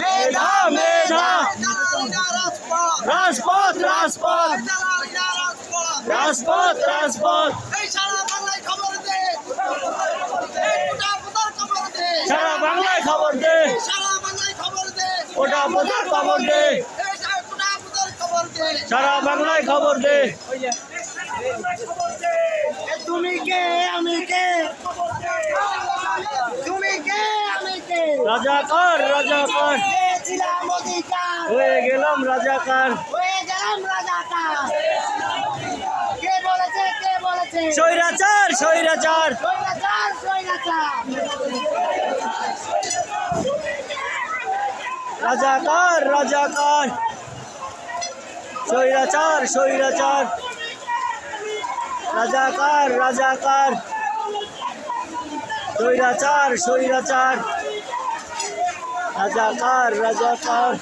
মেধা মেধা। রাজপথ রাজপথ। রাজপথ রাজপথ। সারা বাংলায় খবর দে। ওটা বোঝার খবর দে। সারা বাংলায় খবর দে। রাজাকার রাজাকার। হয়ে গেলাম রাজাকার। স্বৈরাচার স্বৈরাচার। রাজাকার রাজাকার। স্বৈরাচার স্বৈরাচার। রাজাকার রাজাকার। স্বৈরাচার স্বৈরাচার। রাজাকার রাজাকার